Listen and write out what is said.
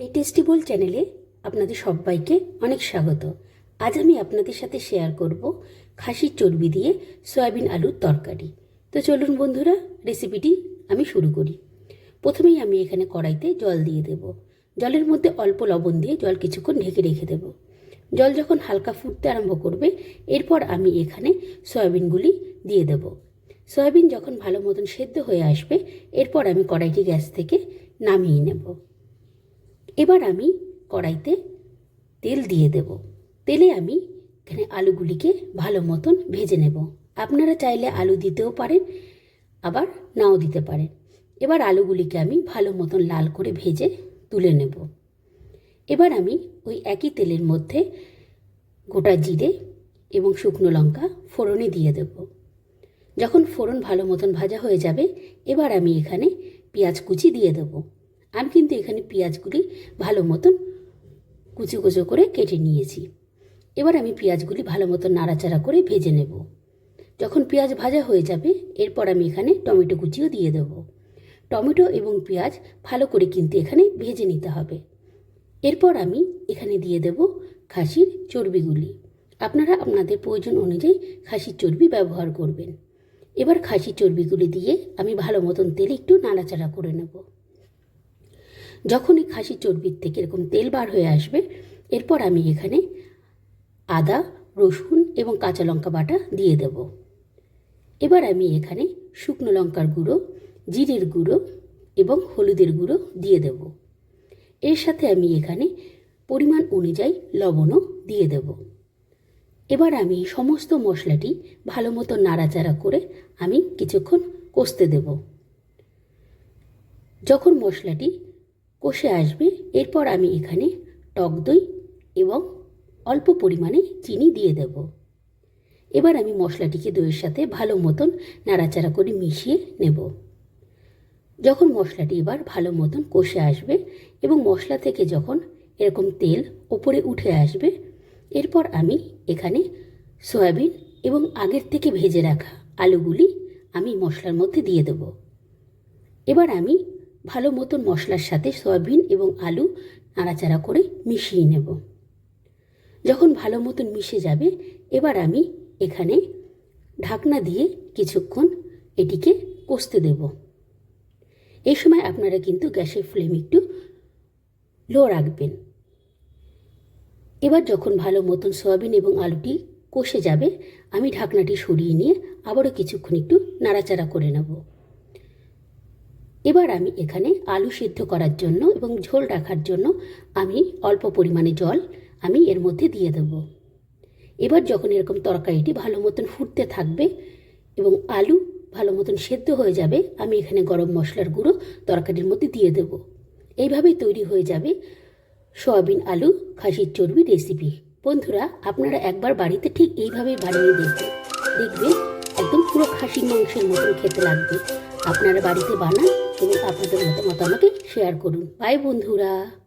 এই টেস্টিবল চ্যানেলে আপনাদের সবাইকে অনেক স্বাগত। আজ আমি আপনাদের সাথে শেয়ার করব খাসির চর্বি দিয়ে সয়াবিন আলুর তরকারি। তো চলুন বন্ধুরা রেসিপিটি আমি শুরু করি। প্রথমেই আমি এখানে কড়াইতে জল দিয়ে দেব। জলের মধ্যে অল্প লবণ দিয়ে জল কিছুক্ষণ ঢেকে রেখে দেব। জল যখন হালকা ফুটতে আরম্ভ করবে, এরপর আমি এখানে সয়াবিনগুলি দিয়ে দেব। সয়াবিন যখন ভালো মতন সেদ্ধ হয়ে আসবে, এরপর আমি কড়াইটি গ্যাস থেকে নামিয়ে নেব। এবার আমি কড়াইতে তেল দিয়ে দেব। তেলে আমি এখানে আলুগুলিকে ভালো মতন ভেজে নেব। আপনারা চাইলে আলু দিতেও পারেন, আবার নাও দিতে পারেন। এবার আলুগুলিকে আমি ভালো মতন লাল করে ভেজে তুলে নেব। এবার আমি ওই একই তেলের মধ্যে গোটা জিরে এবং শুকনো লঙ্কা ফোড়নে দিয়ে দেব। যখন ফোড়ন ভালো মতন ভাজা হয়ে যাবে, এবার আমি এখানে পেঁয়াজ কুচি দিয়ে দেবো। আমি কিন্তু এখানে পেঁয়াজগুলি ভালো মতন কুচো কুচো করে কেটে নিয়েছি। এবার আমি পেঁয়াজগুলি ভালো মতন নাড়াচাড়া করে ভেজে নেব। যখন পেঁয়াজ ভাজা হয়ে যাবে, এরপর আমি এখানে টমেটো কুচিও দিয়ে দেব। টমেটো এবং পেঁয়াজ ভালো করে কিন্তু এখানে ভেজে নিতে হবে। এরপর আমি এখানে দিয়ে দেব খাসির চর্বিগুলি। আপনারা আপনাদের প্রয়োজন অনুযায়ী খাসির চর্বি ব্যবহার করবেন। এবার খাসির চর্বিগুলি দিয়ে আমি ভালো মতন তেলে একটু নাড়াচাড়া করে নেব। যখনই খাসির চর্বির থেকে এরকম তেল বার হয়ে আসবে, এরপর আমি এখানে আদা, রসুন এবং কাঁচা লঙ্কা বাটা দিয়ে দেব। এবার আমি এখানে শুকনো লঙ্কার গুঁড়ো, জিরের গুঁড়ো এবং হলুদের গুঁড়ো দিয়ে দেব। এর সাথে আমি এখানে পরিমাণ অনুযায়ী লবণও দিয়ে দেব। এবার আমি সমস্ত মশলাটি ভালো মতো নাড়াচাড়া করে আমি কিছুক্ষণ কষতে দেব। যখন মশলাটি কষে আসবে। এরপর আমি এখানে টক দই এবং অল্প পরিমাণে চিনি দিয়ে দেব। এবার আমি মশলাটিকে দইয়ের সাথে ভালো মতন নাড়াচাড়া করে মিশিয়ে নেব। যখন মশলাটি এবার ভালো মতন কষে আসবে এবং মশলা থেকে যখন এরকম তেল ওপরে উঠে আসবে, এরপর আমি এখানে সয়াবিন এবং আগের থেকে ভেজে রাখা আলুগুলি আমি মশলার মধ্যে দিয়ে দেব। এবার আমি ভালো মতন মশলার সাথে সয়াবিন এবং আলু নাড়াচাড়া করে মিশিয়ে নেব। যখন ভালো মতন মিশে যাবে, এবার আমি এখানে ঢাকনা দিয়ে কিছুক্ষণ এটিকে কষতে দেব। এই সময় আপনারা কিন্তু গ্যাসের ফ্লেম একটু লো রাখবেন। এবার যখন ভালো মতন সয়াবিন এবং আলুটি কষে যাবে, আমি ঢাকনাটি সরিয়ে নিয়ে আবারও কিছুক্ষণ একটু নাড়াচাড়া করে নেব। এবার আমি এখানে আলু সিদ্ধ করার জন্য এবং ঝোল রাখার জন্য আমি অল্প পরিমাণে জল আমি এর মধ্যে দিয়ে দেব। এবার যখন এরকম তরকারিটি ভালো মতন ফুটতে থাকবে এবং আলু ভালো মতন সেদ্ধ হয়ে যাবে, আমি এখানে গরম মশলার গুঁড়ো তরকারির মধ্যে দিয়ে দেব। এইভাবেই তৈরি হয়ে যাবে সয়াবিন আলু, খাসির চর্বি রেসিপি। বন্ধুরা, আপনারা একবার বাড়িতে ঠিক এইভাবেই বানিয়ে দেখবেন। দেখবেন একদম পুরো খাসির মাংসের মতন খেতে লাগবে। আপনারা বাড়িতে বানান এবং আপনাদের আমাকে শেয়ার করুন। বাই বন্ধুরা।